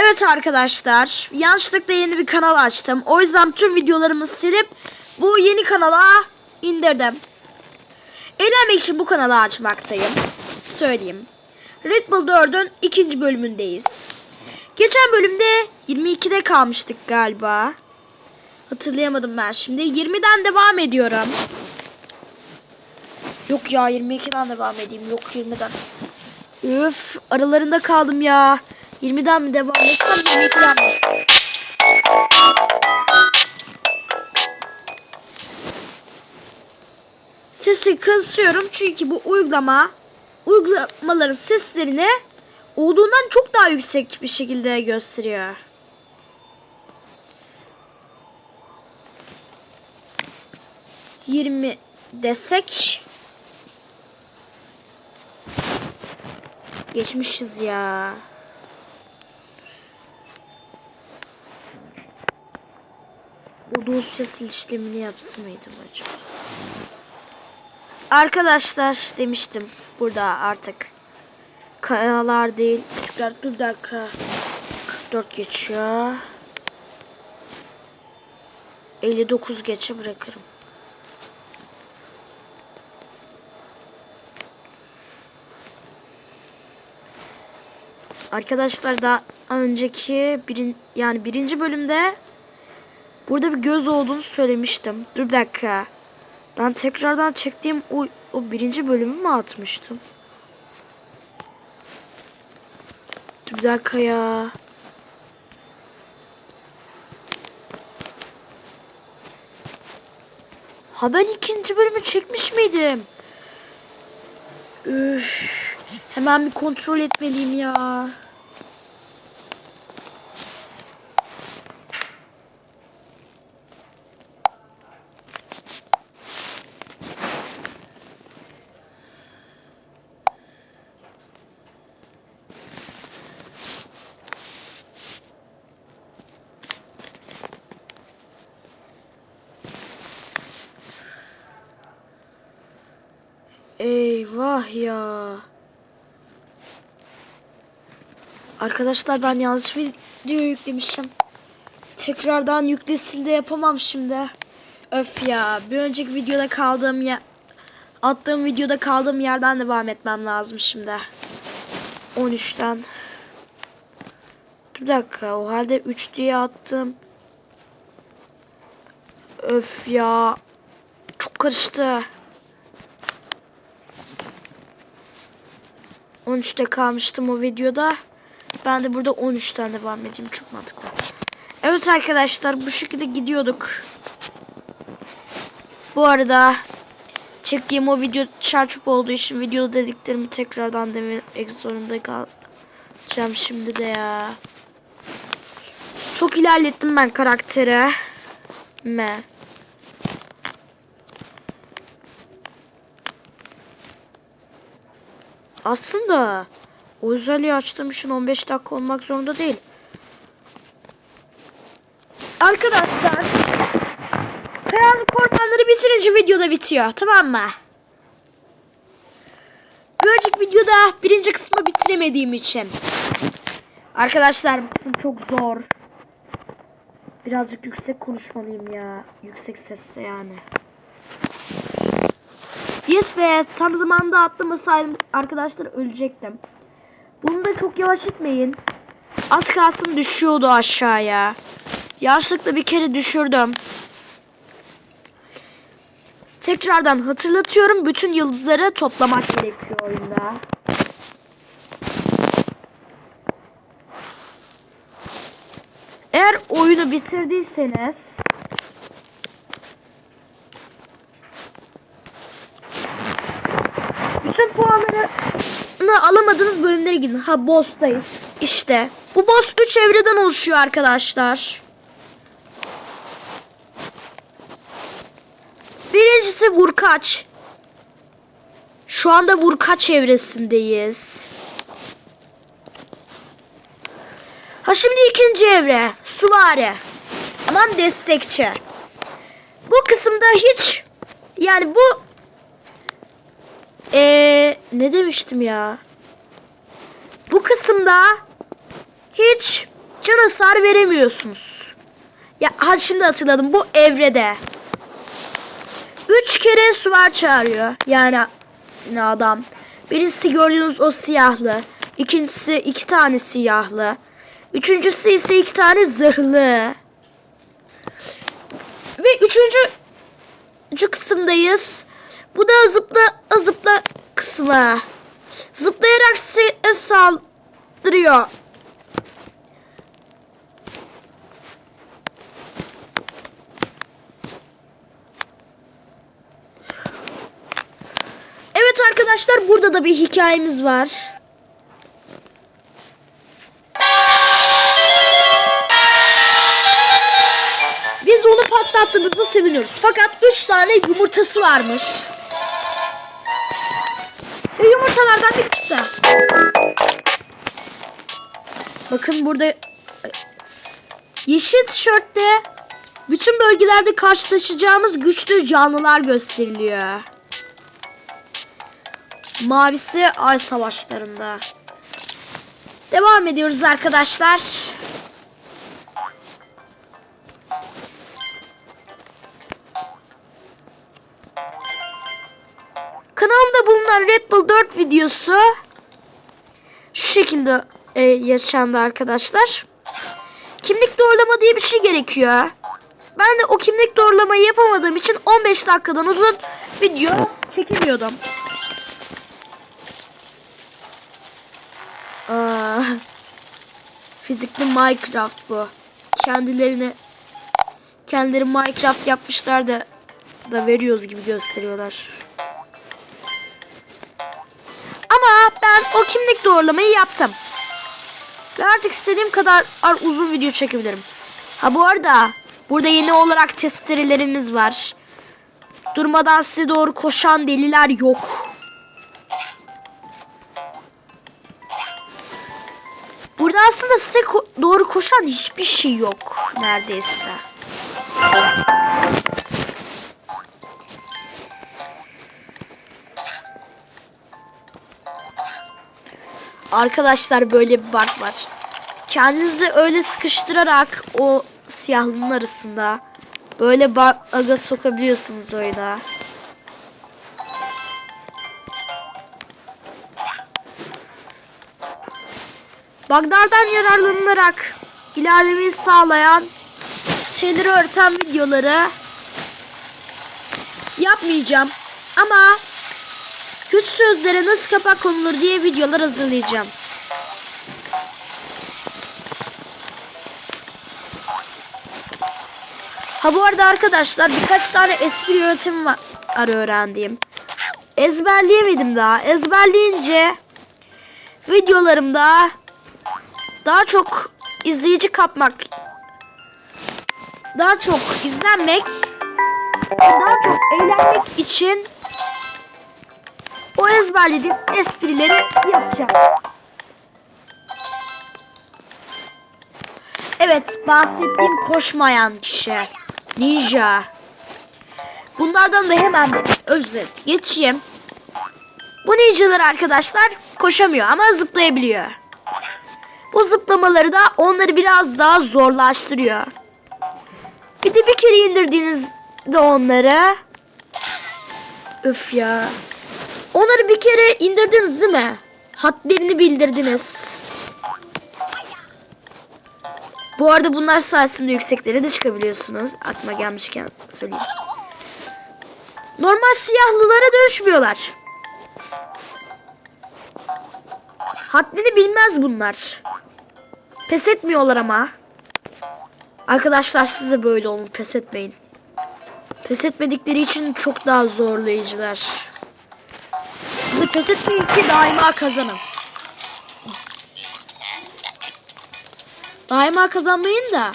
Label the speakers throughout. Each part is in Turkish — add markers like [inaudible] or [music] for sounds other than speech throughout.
Speaker 1: Evet arkadaşlar, yanlışlıkla yeni bir kanal açtım. O yüzden tüm videolarımı silip bu yeni kanala indirdim. Eğlenmek için bu kanalı açmaktayım. Söyleyeyim. Red Bull 4'ün ikinci bölümündeyiz. Geçen bölümde 22'de kalmıştık galiba. Hatırlayamadım ben şimdi. 20'den devam ediyorum. Yok ya 22'den devam edeyim. Yok 20'den. Üf aralarında kaldım ya. 20'den mi devam etsem 22'den mi? Sesi kısıyorum çünkü bu uygulama uygulamaların seslerini olduğundan çok daha yüksek bir şekilde gösteriyor. Yirmi desek geçmişiz ya. O dosyası işlemini yapsın acaba? Arkadaşlar demiştim burada artık. Kayalar değil. Küçükler dur dakika. 44 geçiyor. 59 geçe bırakırım Arkadaşlar daha önceki birin, yani birinci bölümde burada bir göz olduğunu söylemiştim. Dur bir dakika. Ben tekrardan çektiğim o, o birinci bölümü mü atmıştım? Dur bir dakika ya. Ha ben ikinci bölümü çekmiş miydim? Üf. Hemen bir kontrol etmeliyim ya. Eyvah ya. Arkadaşlar ben yanlış video yüklemişim. Tekrardan yüklesin de yapamam şimdi. Öf ya. Bir önceki videoda kaldığım yer attığım videoda kaldığım yerden devam etmem lazım şimdi. 13'ten. Bir dakika. O halde 3 diye attım. Öf ya. Çok karıştı. 13'te kalmıştım o videoda. Ben de burada 13'ten devam edeyim. Çok mantıklı. Evet arkadaşlar bu şekilde gidiyorduk. Bu arada çektiğim o video çarçup olduğu için video dediklerimi tekrardan demek zorunda kalacağım şimdi de ya. Çok ilerlettim ben karaktere. Me. Aslında o özelliği açtığım için 15 dakika olmak zorunda değil. Arkadaşlar Karanlık ormanları bitirince videoda bitiyor tamam mı? Bir önceki videoda birinci kısmı bitiremediğim için. Arkadaşlar bu kısım çok zor. Birazcık yüksek konuşmalıyım ya. Yüksek sesle yani. Yes be tam zamanında atlamasaydım arkadaşlar ölecektim. Bunu da çok yavaş etmeyin. Az kalsın düşüyordu aşağıya. Yaşlıkla bir kere düşürdüm. Tekrardan hatırlatıyorum. Bütün yıldızları toplamak gerekiyor oyunda. Eğer oyunu bitirdiyseniz bütün puanları alamadığınız bölümlere gidin. Ha boss'tayız. İşte. Bu boss 3 evreden oluşuyor arkadaşlar. Birincisi vurkaç. Şu anda vurkaç evresindeyiz. Ha şimdi ikinci evre. Suvari. Aman destekçi. Bu kısımda hiç yani bu ee, ne demiştim ya? Bu kısımda hiç can hasar veremiyorsunuz. Ya ha şimdi hatırladım bu evrede. Üç kere süvar çağırıyor. Yani ne adam. Birisi gördüğünüz o siyahlı. İkincisi iki tane siyahlı. Üçüncüsü ise iki tane zırhlı. Ve üçüncü, kısımdayız. Bu da zıpla zıpla kısmı. Zıplayarak size saldırıyor. Evet arkadaşlar burada da bir hikayemiz var. Biz onu patlattığımızda seviniyoruz. Fakat 3 tane yumurtası varmış. Ve yumurtalardan bir kısa. Bakın burada yeşil tişörtte bütün bölgelerde karşılaşacağımız güçlü canlılar gösteriliyor. Mavisi ay savaşlarında. Devam ediyoruz arkadaşlar. Kanalımda bulunan Red Bull 4 videosu şu şekilde e, yaşandı arkadaşlar. Kimlik doğrulama diye bir şey gerekiyor. Ben de o kimlik doğrulamayı yapamadığım için 15 dakikadan uzun video çekemiyordum. Aa, fizikli Minecraft bu. Kendilerini kendileri Minecraft yapmışlar da da veriyoruz gibi gösteriyorlar. Ben o kimlik doğrulamayı yaptım. Ve artık istediğim kadar uzun video çekebilirim. Ha bu arada burada yeni olarak testerelerimiz var. Durmadan size doğru koşan deliler yok. Burada aslında size ko- doğru koşan hiçbir şey yok neredeyse. Arkadaşlar böyle bir bug var. Kendinizi öyle sıkıştırarak o siyahlının arasında böyle bug'a sokabiliyorsunuz oyuna. Bug'lardan yararlanılarak ilerlemeyi sağlayan şeyleri öğreten videoları yapmayacağım. Ama sözlere nasıl kapak konulur diye videolar hazırlayacağım. Ha bu arada arkadaşlar birkaç tane espri yöntemi var öğrendiğim. Ezberleyemedim daha. Ezberleyince videolarımda daha çok izleyici kapmak daha çok izlenmek daha çok eğlenmek için o ezberlediğim esprileri yapacağım. Evet bahsettiğim koşmayan kişi. Ninja. Bunlardan da hemen bir özet geçeyim. Bu ninjalar arkadaşlar koşamıyor ama zıplayabiliyor. Bu zıplamaları da onları biraz daha zorlaştırıyor. Bir de bir kere indirdiğinizde onları Öf ya. Onları bir kere indirdiniz değil mi? Hatlerini bildirdiniz. Bu arada bunlar sayesinde yükseklere de çıkabiliyorsunuz. Aklıma gelmişken söyleyeyim. Normal siyahlılara dönüşmüyorlar. Haddini bilmez bunlar. Pes etmiyorlar ama. Arkadaşlar siz de böyle olun. Pes etmeyin. Pes etmedikleri için çok daha zorlayıcılar. Siz de pes etmeyin ki daima kazanın. Daima kazanmayın da.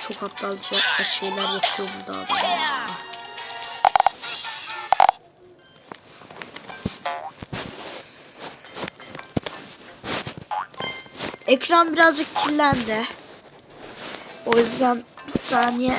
Speaker 1: Çok aptalca şeyler yapıyor burada adam. Ekran birazcık kirlendi. O yüzden bir saniye.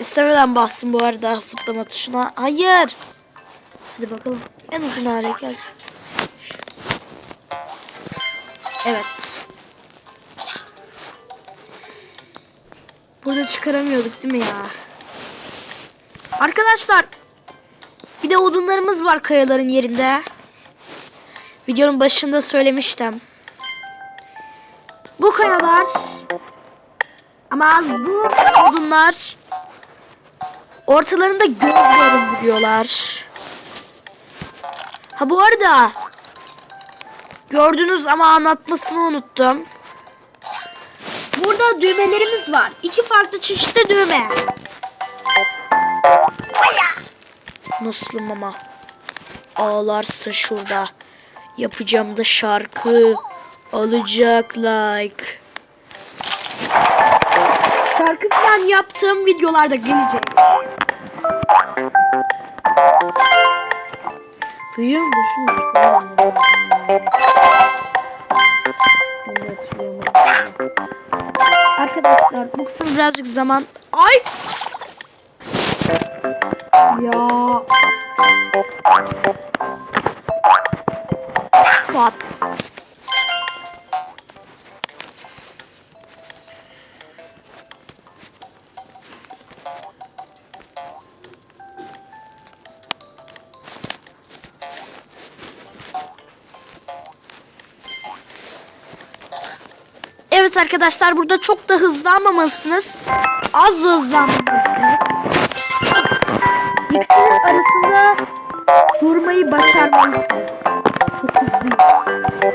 Speaker 1: İstemeden bastım bu arada zıplama tuşuna. Hayır. Hadi bakalım. En uzun hale gel. Evet. Burada çıkaramıyorduk değil mi ya? Arkadaşlar. Bir de odunlarımız var kayaların yerinde. Videonun başında söylemiştim. Bu kayalar ama bu odunlar ortalarında göz barındırıyorlar. Ha bu arada gördünüz ama anlatmasını unuttum. Burada düğmelerimiz var. İki farklı çeşitli düğme. Nasılım ama ağlarsa şurada yapacağım da şarkı alacak like. Şarkı falan yaptığım videolarda gelecek. Duyuyor musunuz? Arkadaşlar bu kısım birazcık zaman... Ay! Ya. Evet arkadaşlar burada çok da hızlanmamalısınız. Az hızlanmamalısınız. İkisinin arasında durmayı başarmalısınız. Çok hızlıyız.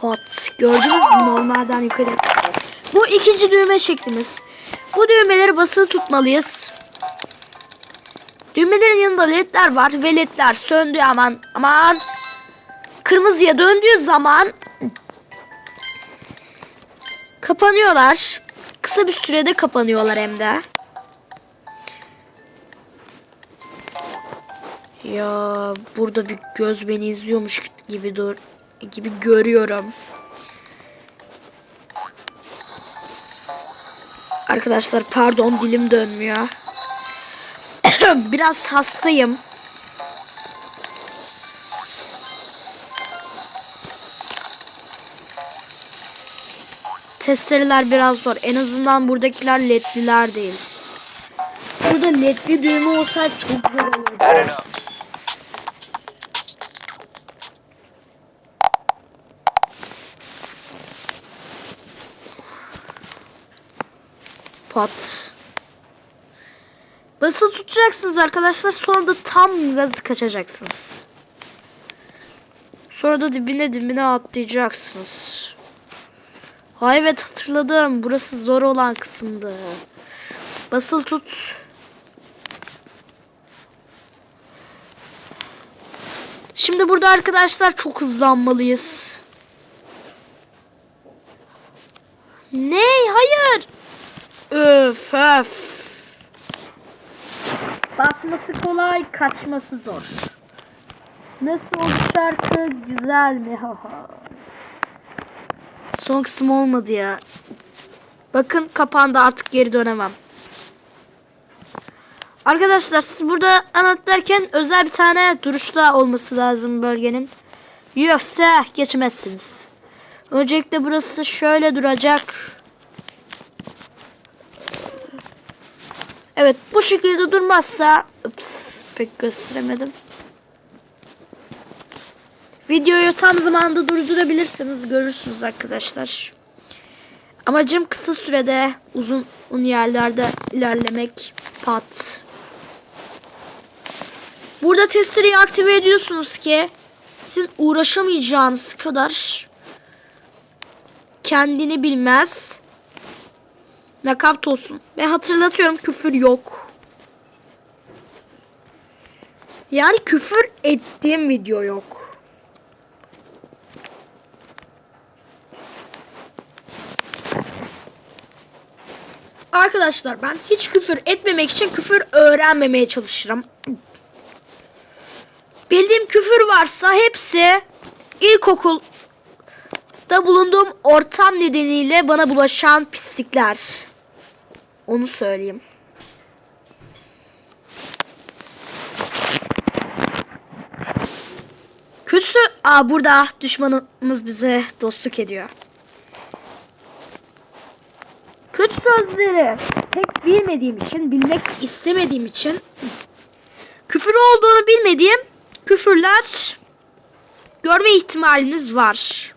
Speaker 1: Pat. Gördünüz mü normalden yukarı. Bu ikinci düğme şeklimiz. Bu düğmeleri basılı tutmalıyız. Düğmelerin yanında ledler var ve ledler söndüğü aman aman kırmızıya döndüğü zaman kapanıyorlar. Kısa bir sürede kapanıyorlar hem de. Ya burada bir göz beni izliyormuş gibi dur gibi görüyorum. Arkadaşlar pardon dilim dönmüyor. [coughs] Biraz hastayım. Testereler biraz zor. En azından buradakiler ledliler değil. Burada ledli düğme olsaydı çok güzel olurdu. Pat. Basılı tutacaksınız arkadaşlar. Sonra da tam gazı kaçacaksınız. Sonra da dibine dibine atlayacaksınız. Ha evet hatırladım. Burası zor olan kısımdı. Basılı tut. Şimdi burada arkadaşlar çok hızlanmalıyız. Ne? Hayır. Öf öf. Basması kolay, kaçması zor. Nasıl oldu şarkı? Güzel mi? Haha. Son kısım olmadı ya. Bakın kapandı artık geri dönemem. Arkadaşlar siz burada anlatırken özel bir tane duruşta olması lazım bölgenin. Yoksa geçmezsiniz. Öncelikle burası şöyle duracak. Evet bu şekilde durmazsa ups, pek gösteremedim. Videoyu tam zamanda durdurabilirsiniz. Görürsünüz arkadaşlar. Amacım kısa sürede uzun yerlerde ilerlemek. Pat. Burada testereyi aktive ediyorsunuz ki sizin uğraşamayacağınız kadar kendini bilmez nakavt olsun. Ve hatırlatıyorum küfür yok. Yani küfür ettiğim video yok. Arkadaşlar ben hiç küfür etmemek için küfür öğrenmemeye çalışırım. Bildiğim küfür varsa hepsi ilkokulda bulunduğum ortam nedeniyle bana bulaşan pislikler. Onu söyleyeyim. Kötüsü aa burada düşmanımız bize dostluk ediyor. Kötü sözleri pek bilmediğim için, bilmek istemediğim için küfür olduğunu bilmediğim küfürler görme ihtimaliniz var.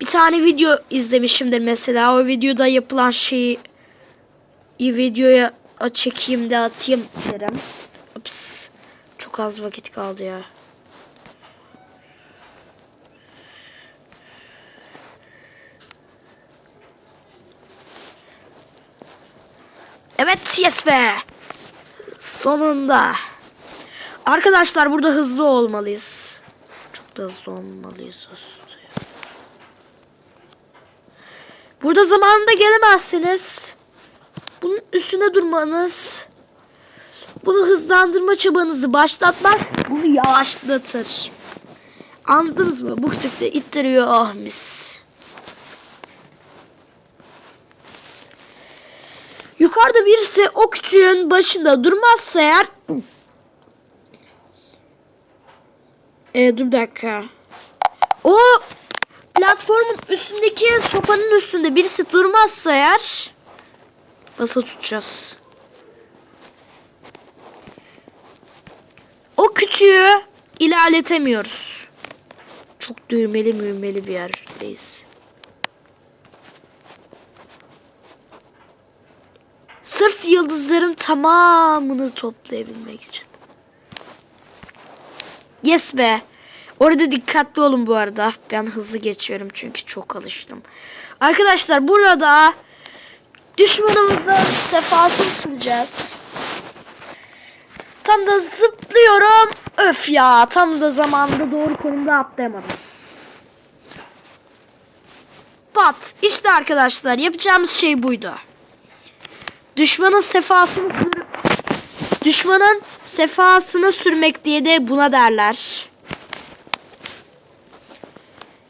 Speaker 1: Bir tane video izlemişimdir mesela. O videoda yapılan şeyi videoya çekeyim de atayım derim. Ups. Çok az vakit kaldı ya. Evet yes be. Sonunda. Arkadaşlar burada hızlı olmalıyız. Çok da hızlı olmalıyız. Burada zamanında gelemezsiniz. Bunun üstüne durmanız, bunu hızlandırma çabanızı başlatmak bunu yavaşlatır. Anladınız mı? Bu kütük de ittiriyor ah mis. Yukarıda birisi o kütüğün başında durmazsa eğer... Ee, dur bir dakika. O platformun üstündeki sopanın üstünde birisi durmazsa eğer basılı tutacağız. O kütüğü ilerletemiyoruz. Çok düğmeli müğmeli bir yerdeyiz. Sırf yıldızların tamamını toplayabilmek için. Yes be. Orada dikkatli olun bu arada. Ben hızlı geçiyorum çünkü çok alıştım. Arkadaşlar burada düşmanımızın sefasını süreceğiz. Tam da zıplıyorum. Öf ya tam da zamanda doğru konumda atlayamadım. Pat. İşte arkadaşlar yapacağımız şey buydu. Düşmanın sefasını sür Düşmanın sefasını sürmek diye de buna derler.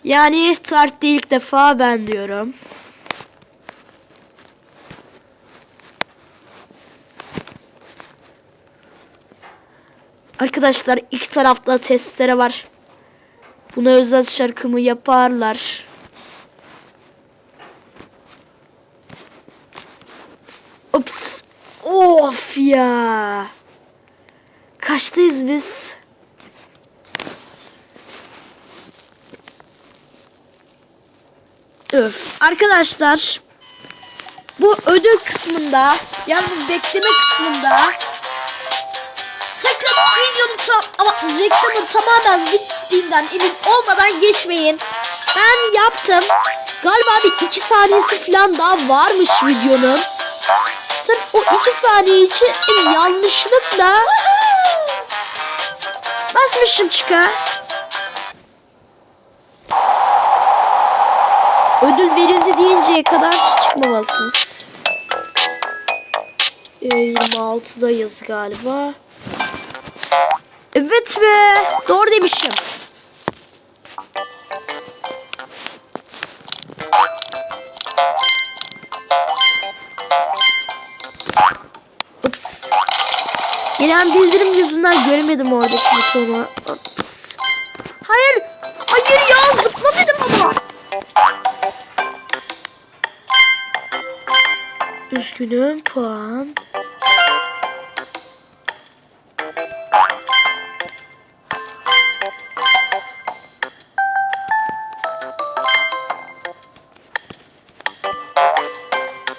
Speaker 1: Yani tarihte ilk defa ben diyorum. Arkadaşlar iki tarafta testere var. Buna özel şarkımı yaparlar. Ups. Of ya. Kaçtayız biz? Öf. Arkadaşlar bu ödül kısmında yani bekleme kısmında sakın videonun ama reklamın tamamen bittiğinden emin olmadan geçmeyin. Ben yaptım. Galiba bir iki saniyesi falan daha varmış videonun. Sırf o iki saniye için yanlışlıkla basmışım çıka. Ödül verildi deyinceye kadar çıkmamalısınız. Ee, 26'dayız galiba. Evet be. Doğru demişim. Gelen bildirim yüzünden göremedim oradaki. Ups. Hayır. Hayır ya zıpla dedim ama. Üzgünüm puan.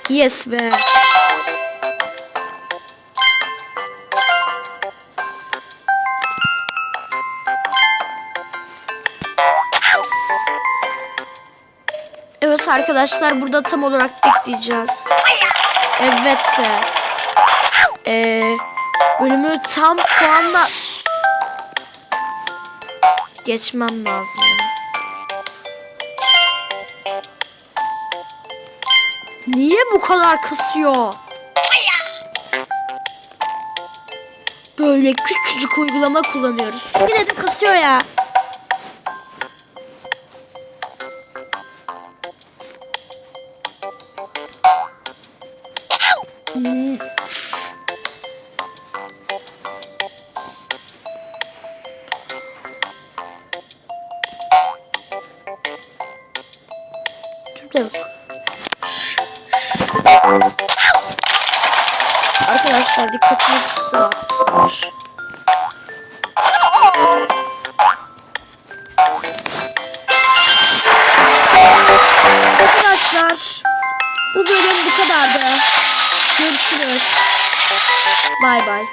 Speaker 1: Yes be. Evet arkadaşlar burada tam olarak bekleyeceğiz. Evet be. Ee, bölümü tam puanla geçmem lazım. Niye bu kadar kısıyor? Böyle küçücük uygulama kullanıyoruz. Yine de kısıyor ya. Yok. Arkadaşlar dikkatini dağıttılar. Görüşürüz. Bay bay.